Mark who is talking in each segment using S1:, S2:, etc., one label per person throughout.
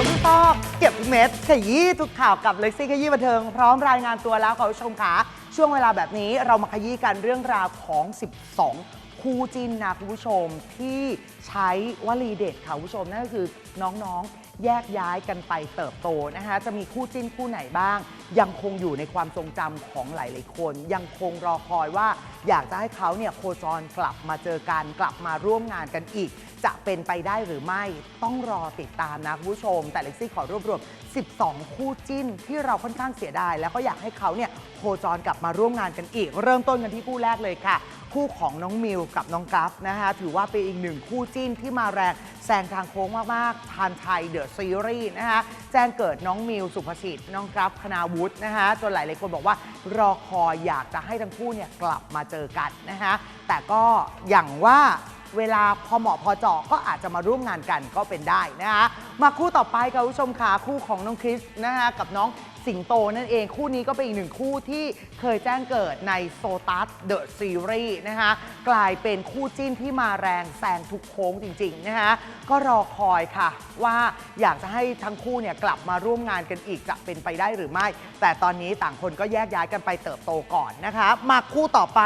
S1: ุกซอกเก็บทุกเม็ดขยี้ทุกข่าวกับเล็กซี่ขยี้บันเทิง พร้อมรายงานตัวแล้วคุณผู้ชมขาช่วงเวลาแบบนี้เรามาขยี้กันเรื่องราวของ 12 คู่จิ้นนะคุณผู้ชมที่ใช้วลีเด็ดค่ะคุณผู้ชมนั่นก็คือน้องๆ แยกย้ายกันไปเติบโตนะคะ จะมีคู่จิ้นคู่ไหนบ้าง ยังคงอยู่ในความทรงจำของหลาย ๆ คน ยังคงรอคอยว่า อยากจะให้เขาเนี่ยโคจรกลับมาเจอกันกลับมาร่วมงานกันอีก จะเป็นไปได้หรือไม่ต้องรอติดตามนะคุณผู้ชม แต่เล็กซี่ขอรวบรวม 12 คู่จิ้นที่เราค่อนข้างเสียดายแล้วก็อยากให้เขาเนี่ยโคจรกลับมาร่วมงานกันอีก เริ่มต้นกันที่คู่แรกเลยค่ะ คู่ของน้องมิวกับน้องกัฟนะคะถือว่าเป็นอีกหนึ่งคู่จิ้นที่มาแรงแซงทางโค้งมากๆทานไทยเดอะซีรีส์นะคะแจ้งเกิดน้องมิวสุภสิทธิ์น้องกับคณาวุฒินะคะจนหลายหลายคนบอกว่ารอคอยอยากจะให้ทั้งคู่เนี่ยกลับมาเจอกันนะคะแต่ก็อย่างว่าเวลาพอเหมาะพอเจาะก็อาจจะมาร่วมงานกันก็เป็นได้นะคะ มาคู่ต่อไปค่ะคุณผู้ชมค่ะคู่ของน้องคริสนะคะกับน้องสิงโตนั่นเองคู่นี้ก็เป็นอีกหนึ่งคู่ที่เคยแจ้งเกิดในโซตัสเดอะซีรีส์นะคะกลายเป็นคู่จิ้นที่มาแรงแซงทุกโค้งจริงๆนะคะก็รอคอยค่ะ ว่าอยากจะให้ทั้งคู่เนี่ยกลับมาร่วมงานกันอีกจะเป็นไปได้หรือไม่ แต่ตอนนี้ต่างคนก็แยกย้ายกันไปเติบโตก่อนนะคะมาคู่ต่อไป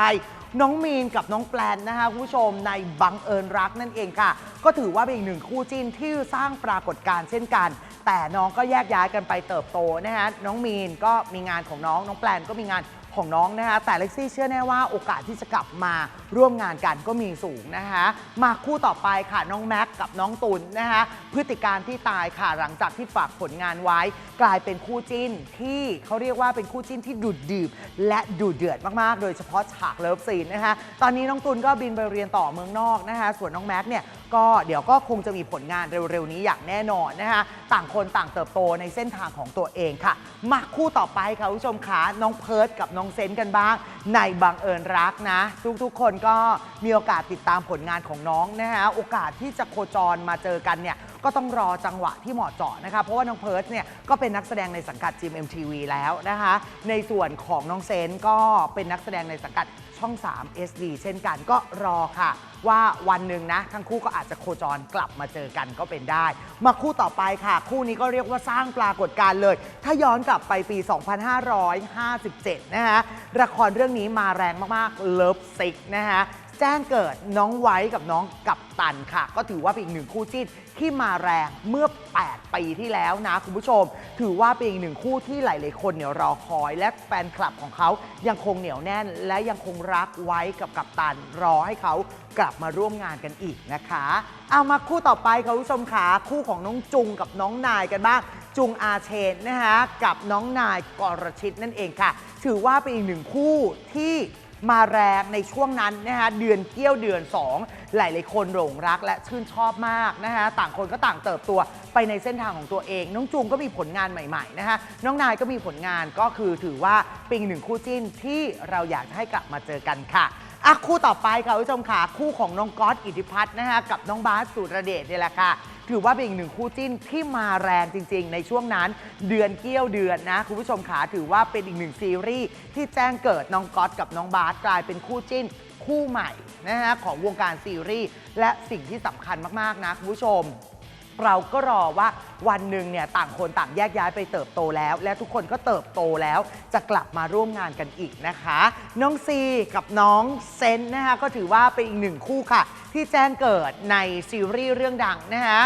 S1: น้องมีนกับน้องแปลนนะคะคุณผู้ชมในบังเอิญรักนั่นเองค่ะ ก็ถือว่าเป็นอีกหนึ่งคู่จิ้นที่สร้างปรากฏการณ์เช่นกัน แต่น้องก็แยกย้ายกันไปเติบโตนะฮะน้องมีนก็มีงานของน้องน้องแปลนก็มีงาน ของน้องนะคะแต่เล็กซี่เชื่อแน่ว่าโอกาสที่จะกลับมาร่วมงานกันก็มีสูงนะคะมาคู่ต่อไปค่ะน้องแม็กกับน้องตุลนะคะพฤติการที่ตายค่ะหลังจากที่ฝากผลงานไว้ กลายเป็นคู่จิ้นที่เขาเรียกว่าเป็นคู่จิ้นที่ดุดดื่มและดุเดือดมากๆ โดยเฉพาะฉากเลิฟซีนนะคะตอนนี้น้องตุลก็บินไปเรียนต่อเมืองนอกนะคะส่วนน้องแม็กเนี่ย ก็เดี๋ยวก็คงจะมีผลงานเร็วๆนี้อย่างแน่นอนนะคะต่างคนต่างเติบโตในเส้นทางของตัวเองค่ะมาคู่ต่อไปค่ะคุณผู้ชมคะน้องเพิร์ดกับน้องเซนต์กันบ้าง ในบังเอิญรักนะ ทุกๆคนก็มีโอกาสติดตามผลงานของน้องนะคะโอกาสที่จะโคจรมาเจอกันเนี่ย ก็ต้องรอจังหวะที่เหมาะเจาะนะคะ เพราะว่าน้องเพิร์ดเนี่ยก็เป็นนักแสดงในสังกัด GMMTV แล้วนะคะ ในส่วนของน้องเซนก็เป็นนักแสดงในสังกัดช่อง 3 SD เช่นกันก็รอค่ะ ว่าวันหนึ่งนะ ทั้งคู่ก็อาจจะโคจรกลับมาเจอกันก็เป็นได้ มาคู่ต่อไปค่ะ คู่นี้ก็เรียกว่าสร้างปรากฏการณ์เลย ถ้าย้อนกลับไปปี 2557 นะคะละครเรื่องนี้มาแรงมากๆ Love Sick นะคะ แจ้งเกิดน้องไว้กับน้องกับตันค่ะ ก็ถือว่าเป็นอีกหนึ่งคู่จิ้นที่มาแรงเมื่อ 8 ปีที่แล้วนะคุณผู้ชม ถือว่าเป็นอีกหนึ่งคู่ที่หลายๆคนเนี่ยรอคอย และแฟนคลับของเขายังคงเหนียวแน่น และยังคงรักไว้กับกัปตันรอให้เขากลับมาร่วมงานกันอีกนะคะเอามาคู่ต่อไปค่ะคุณผู้ชมขาคู่ของน้องจุงกับน้องนายกันบ้าง จุงอาเชนนะคะกับน้องนายกรชิตนั่นเองค่ะ ถือว่าเป็นอีกหนึ่งคู่ที่ มาแรงในช่วงนั้นนะคะเดือนเกี้ยวเดือน 2 หลายๆคนหลงรักและชื่นชอบมากนะคะต่างคนก็ต่างเติบตัวไปในเส้นทางของตัวเอง น้องจุงก็มีผลงานใหม่ๆนะคะน้องนายก็มีผลงานก็คือถือว่าเป็นอีกหนึ่งคู่จิ้นที่เราอยากจะให้กลับมาเจอกันค่ะอะคู่ต่อไปค่ะคุณผู้ชมค่ะคู่ของน้องก๊อตอิทธิพัฒน์นะคะกับน้องบาสสุรเดชเนี่ยแหละค่ะ ถือว่าเป็นอีกหนึ่งคู่จิ้นที่มาแรงจริง ๆ ในช่วงนั้นเดือนเกี้ยวเดือนนะ คุณผู้ชมขาถือว่าเป็นอีกหนึ่งซีรีส์ที่แจ้งเกิดน้องก๊อตกับน้องบาสกลายเป็นคู่จิ้นคู่ใหม่นะฮะของวงการซีรีส์และสิ่งที่สำคัญมากๆนะคุณผู้ชม เราก็รอว่าวันหนึ่งเนี่ยต่างคนต่างแยกย้ายไปเติบโตแล้ว และทุกคนก็เติบโตแล้วจะกลับมาร่วมงานกันอีกนะคะ น้องซีกับน้องเซนนะคะก็ถือว่าเป็นอีกหนึ่งคู่ค่ะ ที่แจ้งเกิดในซีรีส์เรื่องดังนะคะ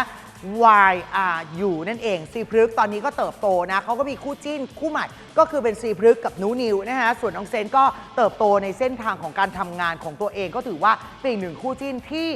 S1: Y R U นั่นเองซีพฤกตอนนี้ก็เติบโตนะเขาก็มีคู่จิ้นคู่ใหม่ก็คือเป็นซีพฤกกับนูนิวนะคะส่วนน้องเซนก็เติบโตในเส้นทางของการทำงานของตัวเองก็ถือว่าเป็นอีกหนึ่งคู่จิ้นที่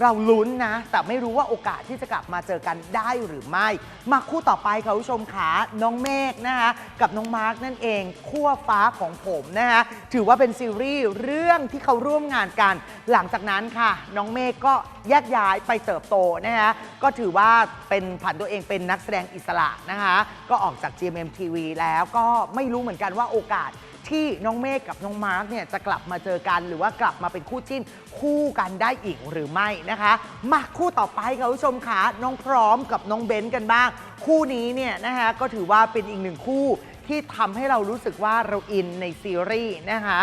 S1: เราลุ้นนะ แต่ไม่รู้ว่าโอกาสที่จะกลับมาเจอกันได้หรือไม่ มาคู่ต่อไปค่ะคุณผู้ชมขาน้องเมฆนะคะกับน้องมาร์กนั่นเองขั้วฟ้าของผมนะคะถือว่าเป็นซีรีส์เรื่องที่เขาร่วมงานกัน หลังจากนั้นค่ะ น้องเมฆก็แยกย้ายไปเติบโตนะคะก็ถือว่าเป็นผันตัวเองเป็นนักแสดงอิสระนะคะก็ออกจาก GMMTV แล้วก็ไม่รู้เหมือนกันว่าโอกาส ที่น้องเมฆกับน้องมาร์กเนี่ยจะกลับมาเจอกันหรือว่ากลับมาเป็นคู่จิ้นคู่กันได้อีกหรือไม่นะคะมาคู่ต่อไปค่ะคุณผู้ชมค่ะน้องพร้อมกับน้องเบนซ์กันบ้าง คู่นี้เนี่ยนะคะก็ถือว่าเป็นอีกหนึ่งคู่ ที่ทำให้เรารู้สึกว่าเราอินในซีรีส์นะคะ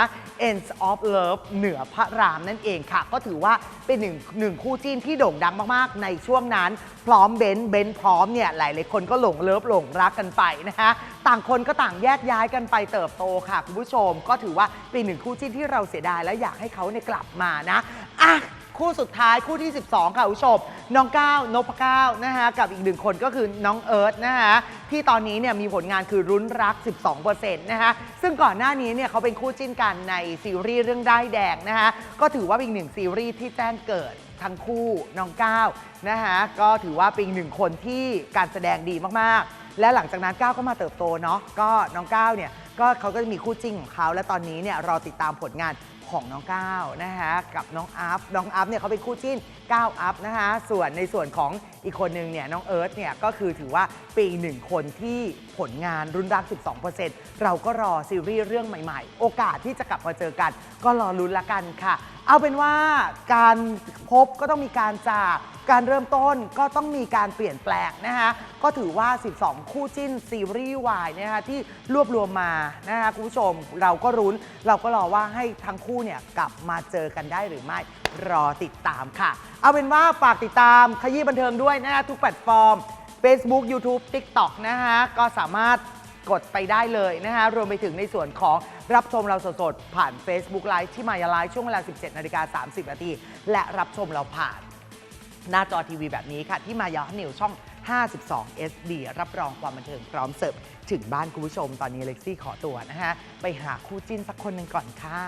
S1: Ends of Love เหนือพระรามนั่นเองค่ะ ก็ถือว่าเป็นหนึ่งหนึ่งคู่จิ้นที่โด่งดังมากๆ ในช่วงนั้น พร้อมเบนซ์เบนซ์พร้อมเนี่ยหลายๆคนก็หลงเลิฟหลงรักกันไปนะคะต่างคนก็ต่างแยกย้ายกันไปเติบโตค่ะคุณผู้ชม ก็ถือว่าเป็นหนึ่งคู่จิ้นที่เราเสียดายและอยากให้เขาเนี่ยกลับมานะอะ คู่สุดท้ายคู่ที่ 12 ค่ะคุณผู้ชมน้องก้าวนพก้าวนะคะกับอีกหนึ่งคนก็คือน้องเอิร์ธนะคะที่ตอนนี้เนี่ยมีผลงานคือรุ้นรัก 12%นะคะซึ่งก่อนหน้านี้เนี่ยเขาเป็นคู่จิ้นกันในซีรีส์เรื่องได้ายแดงนะคะก็ถือว่าเป็นอีกหนึ่งซีรีส์ที่แจ้งเกิด ทั้งคู่น้องก้าวนะคะก็ถือว่าเป็นอีกหนึ่งคนที่การแสดงดีมากๆ และหลังจากนั้นก้าวก็มาเติบโตเนาะก็น้องก้าวเนี่ยก็เขาก็จะมีคู่จิ้นของเขาและตอนนี้เนี่ยรอติดตามผลงาน ของน้องก้าวนะคะกับน้องอัพน้องอัพเนี่ยเขาเป็นคู่จิ้นก้าวอัพนะคะส่วนในส่วนของอีกคนนึงเนี่ยน้องเอิร์ธเนี่ยก็คือถือว่าเป็นอีกหนึ่งคนที่ผลงานรุ่นรัก 12%เราก็รอซีรีส์เรื่องใหม่ๆ โอกาสที่จะกลับมาเจอกัน ก็รอลุ้นละกันค่ะ เอาเป็นว่าการพบก็ต้องมีการจากการเริ่มต้นก็ต้องมีการเปลี่ยนแปลงนะคะก็ถือว่า 12 คู่จิ้นซีรีส์วายนะคะที่รวบรวมมานะคะคุณผู้ชมเราก็รุ้น เราก็รอว่าให้ทั้งคู่เนี่ยกลับมาเจอกันได้หรือไม่รอติดตามค่ะ เอาเป็นว่าฝากติดตามขยี้บันเทิงด้วยนะคะทุกแพลตฟอร์ม Facebook YouTube TikTok นะคะก็สามารถกดไปได้เลยนะคะรวมไปถึงในส่วนของรับชมเราสดๆผ่าน Facebook Live ที่มายาไลฟ์ช่วงเวลา 17นาฬิกา30นาทีและรับชมเราผ่านหน้าจอทีวีแบบนี้ค่ะ ที่มายานิวช่อง 52 SD รับรองความบันเทิงพร้อมเสิร์ฟถึงบ้านคุณผู้ชมตอนนี้เล็กซี่ขอตัวนะคะไปหาคู่จิ้นสักคนหนึ่งก่อนค่ะ